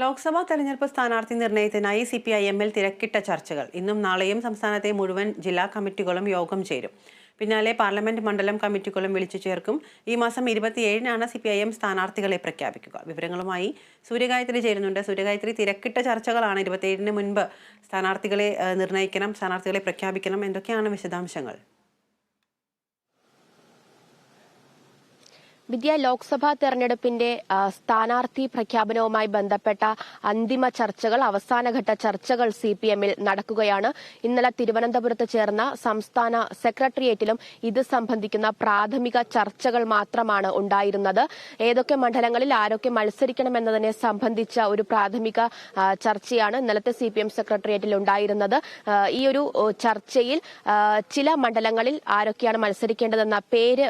ലോക്സഭാ തെരഞ്ഞെടുപ്പ് സ്ഥാനാർത്ഥി നിർണയത്തിനായി C P I എമ്മിൽ തിരക്കിട്ട ചർച്ചകൾ. ഇന്നും നാളെയും സംസ്ഥാനത്തെ മുഴുവൻ ജില്ലാ കമ്മിറ്റികളും യോഗം ചേരും. പിന്നാലെ പാർലമെന്റ് മണ്ഡലം കമ്മിറ്റികളും വിളിച്ചു ചേർക്കും. ഈ മാസം ഇരുപത്തിയേഴിനാണ് സി പി ഐ എം സ്ഥാനാർത്ഥികളെ പ്രഖ്യാപിക്കുക. വിവരങ്ങളുമായി സൂര്യഗായത്രി ചേരുന്നുണ്ട്. സൂര്യഗായത്രി തിരക്കിട്ട ചർച്ചകളാണ് ഇരുപത്തിയേഴിന് മുൻപ് സ്ഥാനാർത്ഥികളെ നിർണയിക്കണം സ്ഥാനാർത്ഥികളെ പ്രഖ്യാപിക്കണം. എന്തൊക്കെയാണ് വിശദാംശങ്ങൾ? വിദ്യ ലോക്സഭാ തെരഞ്ഞെടുപ്പിന്റെ സ്ഥാനാർത്ഥി പ്രഖ്യാപനവുമായി ബന്ധപ്പെട്ട അന്തിമ ചർച്ചകൾ അവസാനഘട്ട ചർച്ചകൾ സി പി എമ്മിൽ നടക്കുകയാണ്. ഇന്നലെ തിരുവനന്തപുരത്ത് ചേർന്ന സംസ്ഥാന സെക്രട്ടേറിയറ്റിലും ഇത് സംബന്ധിക്കുന്ന പ്രാഥമിക ചർച്ചകൾ മാത്രമാണ് ഉണ്ടായിരുന്നത്. ഏതൊക്കെ മണ്ഡലങ്ങളിൽ ആരൊക്കെ മത്സരിക്കണമെന്നതിനെ സംബന്ധിച്ച ഒരു പ്രാഥമിക ചർച്ചയാണ് ഇന്നലത്തെ സി പി എം സെക്രട്ടേറിയറ്റിൽ ഉണ്ടായിരുന്നത്. ഈ ഒരു ചർച്ചയിൽ ചില മണ്ഡലങ്ങളിൽ ആരൊക്കെയാണ് മത്സരിക്കേണ്ടതെന്ന പേര്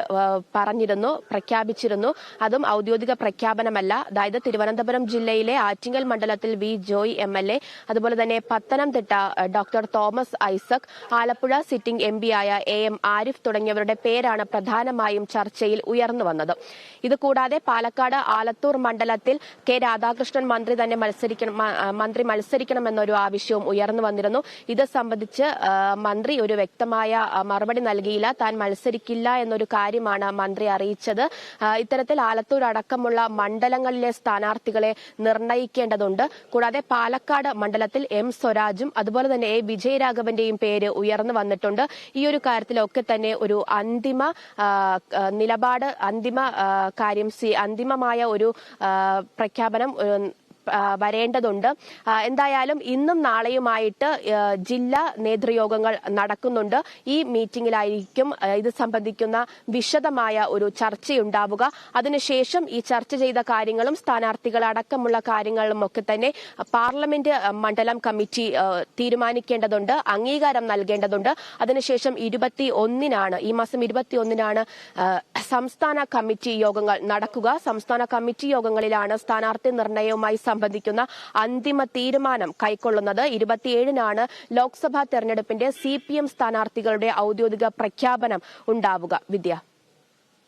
പറഞ്ഞിരുന്നു. പറഞ്ഞിരുന്നു പ്രഖ്യാപിച്ചിരുന്നു അതും ഔദ്യോഗിക പ്രഖ്യാപനമല്ല. അതായത് തിരുവനന്തപുരം ജില്ലയിലെ ആറ്റിങ്ങൽ മണ്ഡലത്തിൽ V Joy M L A അതുപോലെ തന്നെ Pathanamthitta doctor Thomas Isaac Alappuzha sitting M ആയ എ എം ആരിഫ് തുടങ്ങിയവരുടെ പേരാണ് പ്രധാനമായും ചർച്ചയിൽ ഉയർന്നു വന്നത്. ഇതുകൂടാതെ പാലക്കാട് ആലത്തൂർ മണ്ഡലത്തിൽ കെ രാധാകൃഷ്ണൻ മന്ത്രി തന്നെ മത്സരിക്കണം മന്ത്രി മത്സരിക്കണമെന്നൊരു ആവശ്യവും ഉയർന്നു വന്നിരുന്നു. ഇത് സംബന്ധിച്ച് മന്ത്രി ഒരു വ്യക്തമായ മറുപടി നൽകിയില്ല. താൻ മത്സരിക്കില്ല എന്നൊരു കാര്യമാണ് മന്ത്രി അറിയിച്ചത്. ഇത്തരത്തിൽ ആലത്തൂർ അടക്കമുള്ള മണ്ഡലങ്ങളിലെ സ്ഥാനാർത്ഥികളെ നിർണയിക്കേണ്ടതുണ്ട്. കൂടാതെ പാലക്കാട് മണ്ഡലത്തിൽ എം സ്വരാജും അതുപോലെ തന്നെ എ വിജയരാഘവന്റെയും പേര് ഉയർന്നു വന്നിട്ടുണ്ട്. ഈ ഒരു കാര്യത്തിലൊക്കെ തന്നെ ഒരു അന്തിമ നിലപാട് അന്തിമ കാര്യം അന്തിമമായ ഒരു പ്രഖ്യാപനം വരേണ്ടതുണ്ട്. എന്തായാലും ഇന്നും നാളെയുമായിട്ട് ജില്ലാ നേതൃയോഗങ്ങൾ നടക്കുന്നുണ്ട്. ഈ മീറ്റിംഗിലായിരിക്കും ഇത് സംബന്ധിക്കുന്ന വിശദമായ ഒരു ചർച്ചയുണ്ടാവുക. അതിനുശേഷം ഈ ചർച്ച ചെയ്ത കാര്യങ്ങളും സ്ഥാനാർത്ഥികൾ അടക്കമുള്ള കാര്യങ്ങളും ഒക്കെ തന്നെ പാർലമെന്റ് മണ്ഡലം കമ്മിറ്റി തീരുമാനിക്കേണ്ടതുണ്ട് അംഗീകാരം നൽകേണ്ടതുണ്ട്. അതിനുശേഷം ഇരുപത്തി ഒന്നിനാണ് ഈ മാസം ഇരുപത്തി ഒന്നിനാണ് സംസ്ഥാന കമ്മിറ്റി യോഗങ്ങൾ നടക്കുക. സംസ്ഥാന കമ്മിറ്റി യോഗങ്ങളിലാണ് സ്ഥാനാർത്ഥി നിർണയവുമായി സംബന്ധിക്കുന്ന അന്തിമ തീരുമാനം കൈക്കൊള്ളുന്നത്. ഇരുപത്തിയേഴിനാണ് ലോക്സഭാ തെരഞ്ഞെടുപ്പിന്റെ സി പി എം സ്ഥാനാർത്ഥികളുടെ ഔദ്യോഗിക പ്രഖ്യാപനം ഉണ്ടാവുക. വിദ്യ